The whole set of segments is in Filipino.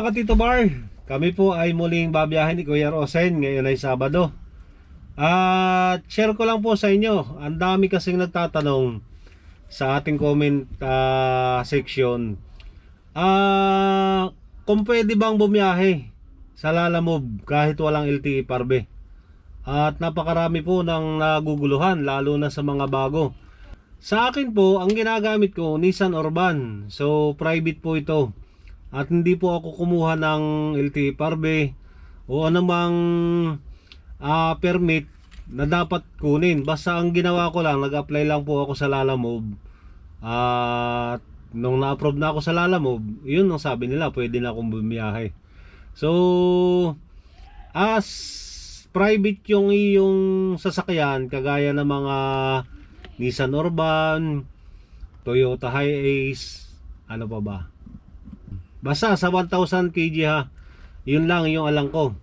Mga katito bar. Kami po ay muling babiyahin ni Kuya Rosen ngayon ay Sabado. At share ko lang po sa inyo, ang dami kasing nagtatanong sa ating comment ah, section. Ah, kung pwede bang bumiyahe sa Lalamove kahit walang LTE parbe. At napakarami po ng naguguluhan lalo na sa mga bago. Sa akin po, ang ginagamit ko Nissan Urban. So private po ito. At hindi po ako kumuha ng LTE Parbe o anumang ah, permit na dapat kunin. Basta ang ginawa ko lang, nag-apply lang po ako sa Lalamove. At nung na-approve na ako sa Lalamove, yun ang sabi nila, pwede na akong bumiyahe. So, as private yung iyong sasakyan, kagaya ng mga Nissan Urban, Toyota Hiace, ano pa ba? Basta sa 1,000 kg ha. Yun lang yung alam ko.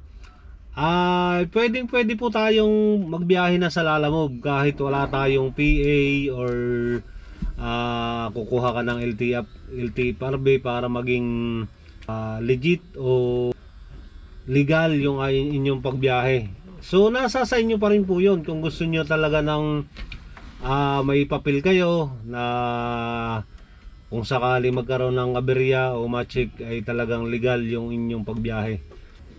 Ah, pwedeng pwede po tayong magbiyahe na sa Lalamove kahit wala tayong PA or ah, kukuha ka ng LTE Parbe para maging ah, legit o legal yung ay- inyong pagbiyahe. So nasa sa inyo pa rin po 'yon kung gusto niyo talaga ng ah, may papel kayo na kung sakali magkaroon ng aberya o ma-check ay talagang legal yung inyong pagbiyahe.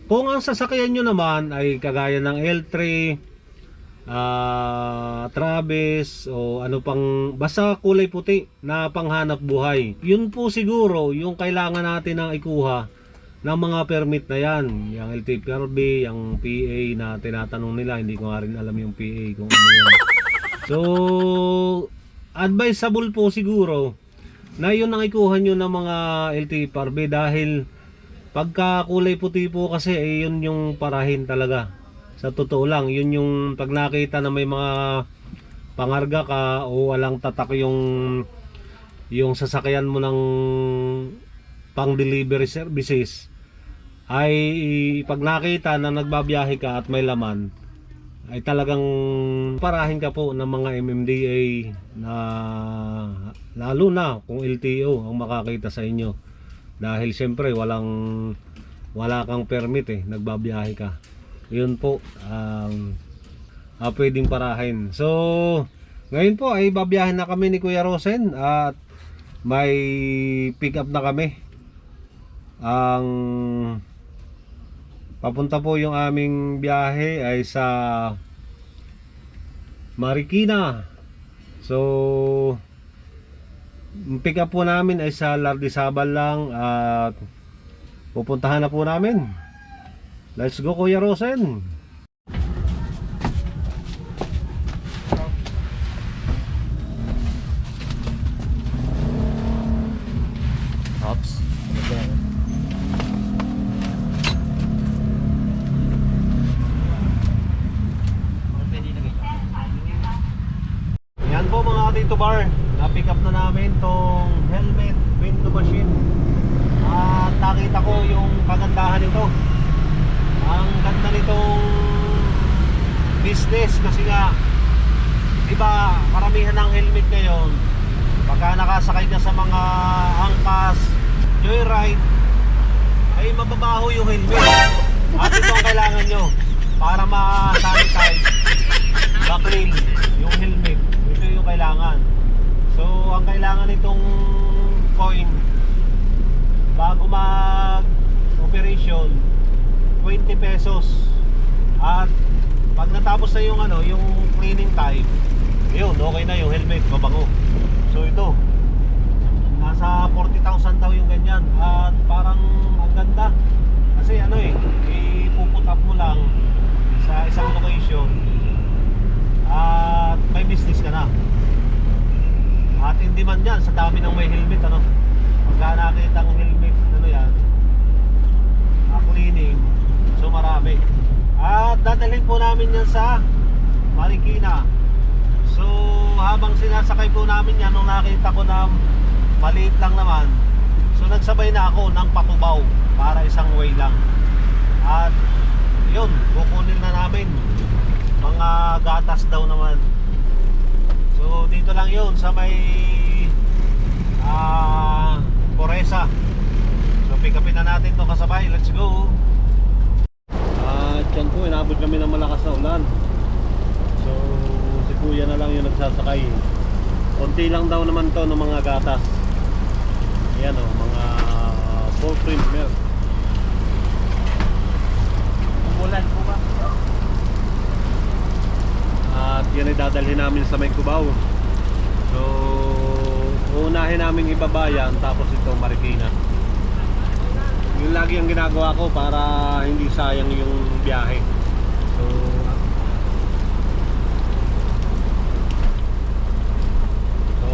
Kung ang sasakyan nyo naman ay kagaya ng L3, ah Travis o ano pang basta kulay puti na panghanap buhay. Yun po siguro yung kailangan natin ng ikuha ng mga permit na yan. Yung LTPRB, yung PA na tinatanong nila, hindi ko nga rin alam yung PA kung ano yan. So, advisable po siguro na yun ang nyo ng mga LTE Parbe dahil pagka kulay puti po kasi eh, yun yung parahin talaga. Sa totoo lang, yun yung pag nakita na may mga pangarga ka o walang tatak yung yung sasakyan mo ng pang delivery services ay pag nakita na nagbabiyahe ka at may laman ay talagang parahin ka po ng mga MMDA na lalo na kung LTO ang makakita sa inyo. Dahil siyempre walang wala kang permit eh nagbabiyahe ka. Yun po um, ah, pwedeng parahin. So ngayon po ay babiyahin na kami ni Kuya Rosen at may pick up na kami. Ang papunta po yung aming biyahe ay sa Marikina. So pick up po namin ay sa Lardisabal lang at pupuntahan na po namin. Let's go Kuya Rosen Ops. Yan tito bar, na-pick up na namin tong helmet window machine. At nakita ko yung kagandahan nito. Ang ganda nitong business kasi nga di ba karamihan ng helmet ngayon pagka nakasakay ka sa mga angkas, joyride ay mababaho yung helmet. At ito ang kailangan nyo para ma-sanitize, ma-clean yung helmet. Ito yung kailangan. So, ang kailangan nitong coin bago mag-operation 20 pesos. At pag natapos na yung ano, yung cleaning time, yun, okay na yung helmet, mabango. So ito, nasa 40,000 daw yung ganyan at parang ang ganda kasi ano eh ipuput up mo lang sa isang location at may business ka na at hindi man yan sa dami ng may helmet ano pagka nakita ang helmet ano yan na cleaning marami. At dadalhin po namin yan sa Marikina. So habang sinasakay po namin yan nung nakita ko na maliit lang naman so nagsabay na ako ng patubaw para isang way lang. At yun kukunin na namin. Mga gatas daw naman. So dito lang yun sa may ah Poresa. So pick na natin to kasabay. Let's go. At yan po, inabot kami ng malakas na ulan. So, si kuya na lang yung nagsasakay. Konti lang daw naman to ng mga gatas. Ayan o, mga full cream milk. Umulan po ba? At yan ay dadalhin namin sa may Cubao. So, uunahin namin ibabayan tapos ito Marikina. Yun lagi ang ginagawa ko para hindi sayang yung biyahe. So,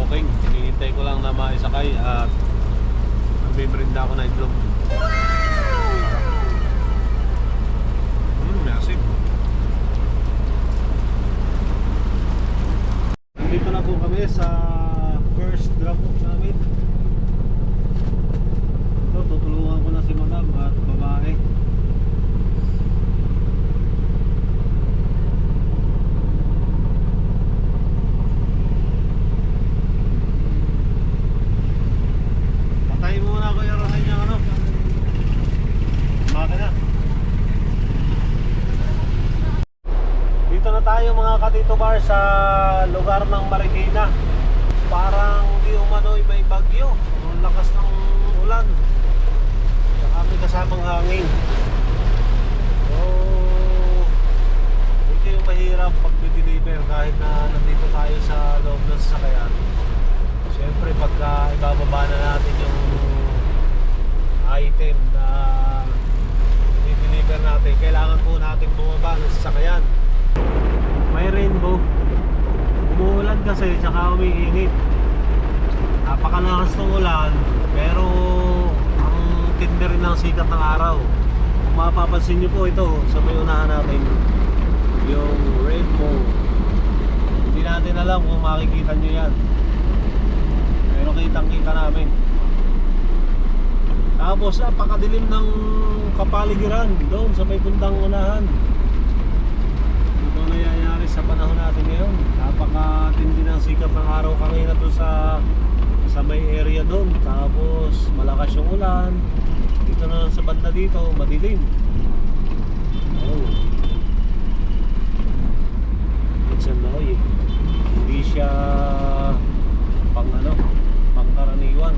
okay, hinihintay ko lang na maisakay at magbibrinda ako na itlog. Hmm, massive. Nandito na po kami sa first drop off namin. Ito, tutulungan ko na si madam at babae. Patayin mo muna kuya Rohan yung ano. Makina. Dito na tayo katito bar sa lugar ng Marikina. Parang di umano'y may bagyo. Ang lakas ng ulan. Saka may kasamang hangin. So, ito yung mahirap pag deliver kahit na nandito tayo sa loob ng sasakyan. Siyempre pagka ibababa na natin yung item na i-deliver natin, kailangan po natin bumaba ng sasakyan may rainbow. Umuulan kasi tsaka umiinit napakalakas ng ulan pero ang tindi rin ng sikat ng araw. Kung mapapansin nyo po ito sa may unahan natin yung rainbow. Hindi natin alam kung makikita nyo yan. Pero kitang kita namin. Tapos napakadilim ng kapaligiran doon sa may puntang unahan nangyayari sa panahon natin ngayon. Napakatindi ng sikat ng araw kanina to sa sa may area doon. Tapos malakas yung ulan. Dito na sa banda dito, madilim. Oh. It's annoying. Hindi siya pang ano, pangkaraniwan.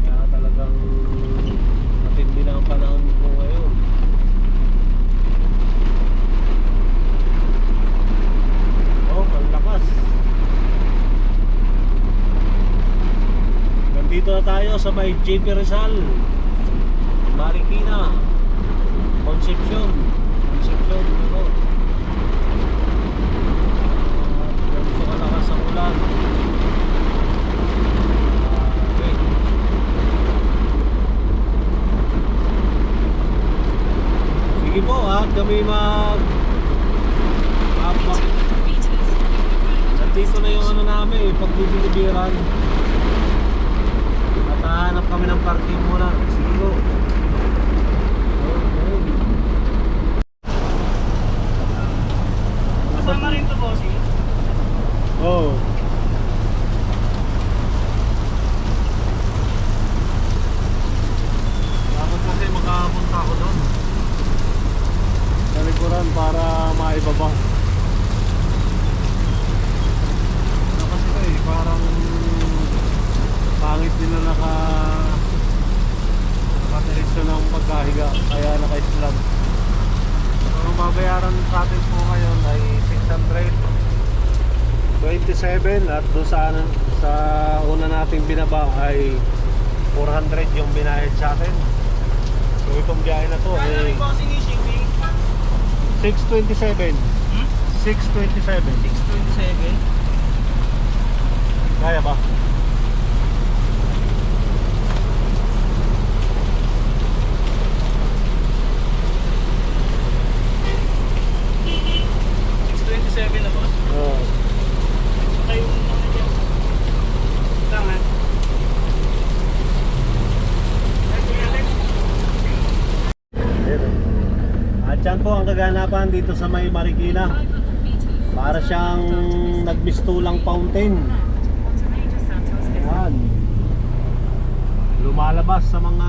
Kaya talagang matindi na ang panahon ko ngayon. Oh, ang lakas. Nandito na tayo sa may JP Rizal. Marikina. Concepcion. Concepcion. Ano? Ganito kalakas ang ulan. Okay. Sige po, at kami mag Apak. Nandito na yung ano namin, pagbibilibiran. At hahanap kami ng parking muna. Sige po. Okay. Kasama rin to, bossy. Oh. Dapat kasi makapunta ako doon. Sa likuran para maibaba. Ano kasi ito eh, parang pangit din na naka nakadiretso ng pagkahiga kaya naka-slam. So, ang babayaran sa atin po ngayon ay 627 at doon sa, ano, sa una nating binaba ay 400 yung binayad sa atin. So itong biyahe na to ay rin bossing yung shipping. 627. Hmm? 627. 627. Kaya ba? na boss. Oo. Saka yung ano dyan. Tama. Ay, kuya Alex. Ayun, oh. At yan po ang kaganapan dito sa may Marikina. Para siyang nagmistulang fountain. Yan. lumalabas sa mga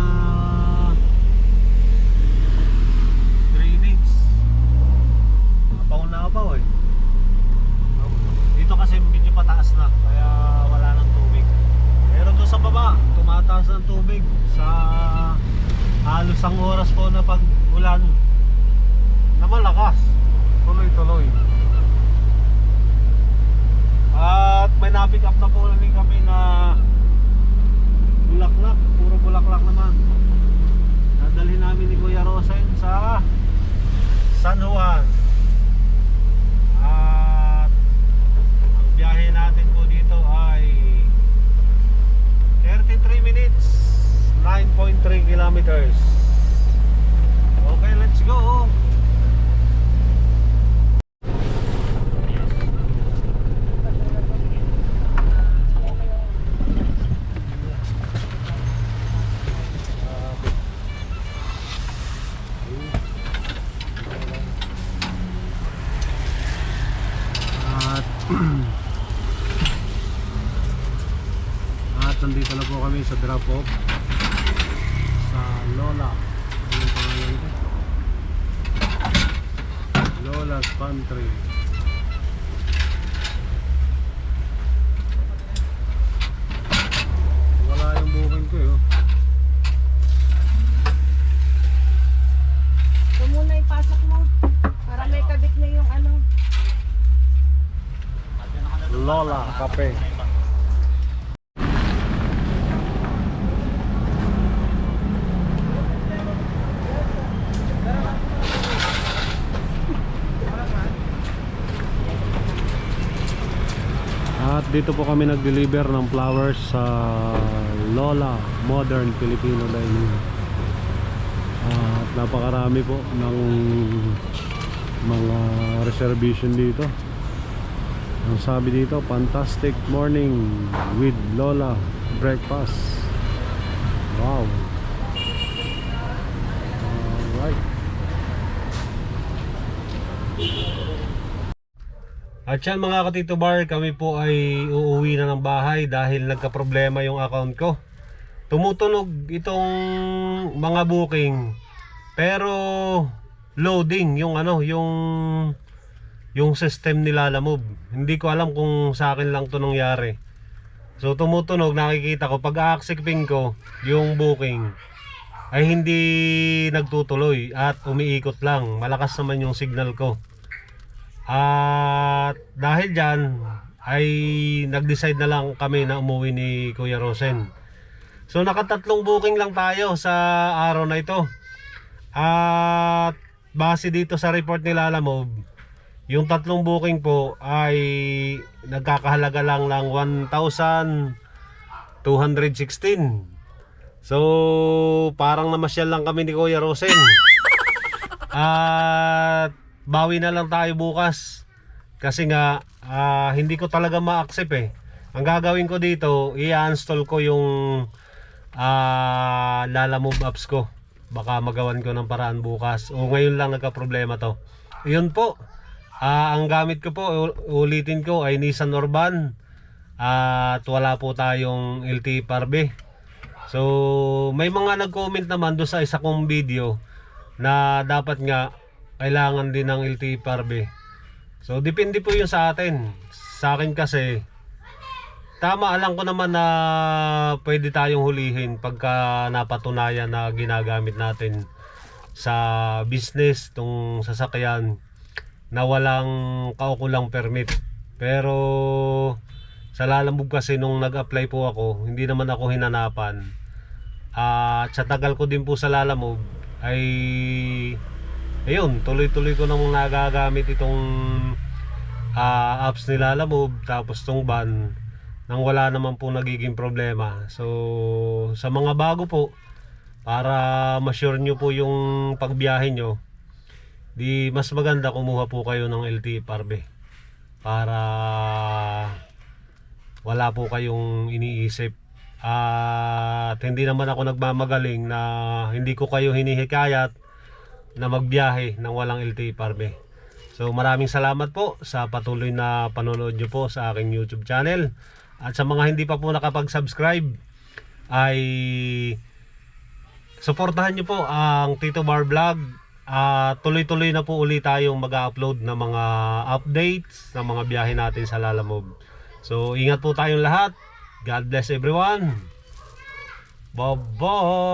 drainage. Apaw na apaw eh. Dito kasi medyo pataas na kaya wala nang tubig. Pero doon sa baba, tumataas ang tubig sa halos ang oras po na pag ulan na malakas. Tuloy-tuloy. At may na-pick up na po rin kami na bulaklak, puro bulaklak naman. Dadalhin namin ni Kuya Rosen sa San Juan. At ang biyahe natin po dito ay 33 minutes, 9.3 kilometers. Okay, let's go. At At nandito na po kami sa Lola. Ano yung pangalan ko? Lola's Pantry. Wala yung booking ko eh. oh. Ito muna ipasok mo. Para may kabit na yung ano. Lola Cafe. At dito po kami nag-deliver ng flowers sa Lola Modern Filipino Dining. At napakarami po ng mga reservation dito. Ang sabi dito, fantastic morning with Lola breakfast. At yan mga katito bar, kami po ay uuwi na ng bahay dahil nagka-problema yung account ko. Tumutunog itong mga booking pero loading yung ano, yung yung system ni Lalamove. Hindi ko alam kung sa akin lang to nangyari. So tumutunog, nakikita ko pag a-accepting ko yung booking ay hindi nagtutuloy at umiikot lang. Malakas naman yung signal ko. At dahil dyan ay nag-decide na lang kami na umuwi ni Kuya Rosen. So nakatatlong booking lang tayo sa araw na ito. At base dito sa report ni Lalamove, yung tatlong booking po ay nagkakahalaga lang ng 1,216. So, parang namasyal lang kami ni Kuya Rosen. At bawi na lang tayo bukas. Kasi nga, ah, hindi ko talaga ma-accept eh. Ang gagawin ko dito, i-install ko yung ah, Lala Move apps ko. Baka magawan ko ng paraan bukas. O ngayon lang nagka-problema to. Yun po. Ah, ang gamit ko po, ulitin ko ay Nissan Urban. at wala po tayong LTE Parbe. So, may mga nag-comment naman doon sa isa kong video na dapat nga kailangan din ng LTE Parbe. So, depende po yun sa atin. Sa akin kasi, tama alam ko naman na pwede tayong hulihin pagka napatunayan na ginagamit natin sa business tong sasakyan na walang kaukulang permit. Pero sa Lalamove kasi nung nag-apply po ako, hindi naman ako hinanapan. At sa tagal ko din po sa Lalamove ay ayun, tuloy-tuloy ko namang nagagamit itong ah, apps ni Lalamove tapos tong ban nang wala naman po nagiging problema. So sa mga bago po para ma-sure nyo po yung pagbiyahe nyo di mas maganda kumuha po kayo ng LTE Parbe para wala po kayong iniisip at hindi naman ako nagmamagaling na hindi ko kayo hinihikayat na magbiyahe ng walang LTE Parbe so maraming salamat po sa patuloy na panonood nyo po sa aking YouTube channel at sa mga hindi pa po nakapag-subscribe ay suportahan nyo po ang Tito Bar Vlog. At tuloy-tuloy na po ulit tayong mag-upload ng mga updates ng mga biyahe natin sa Lalamove. So ingat po tayong lahat. God bless everyone. Bye-bye.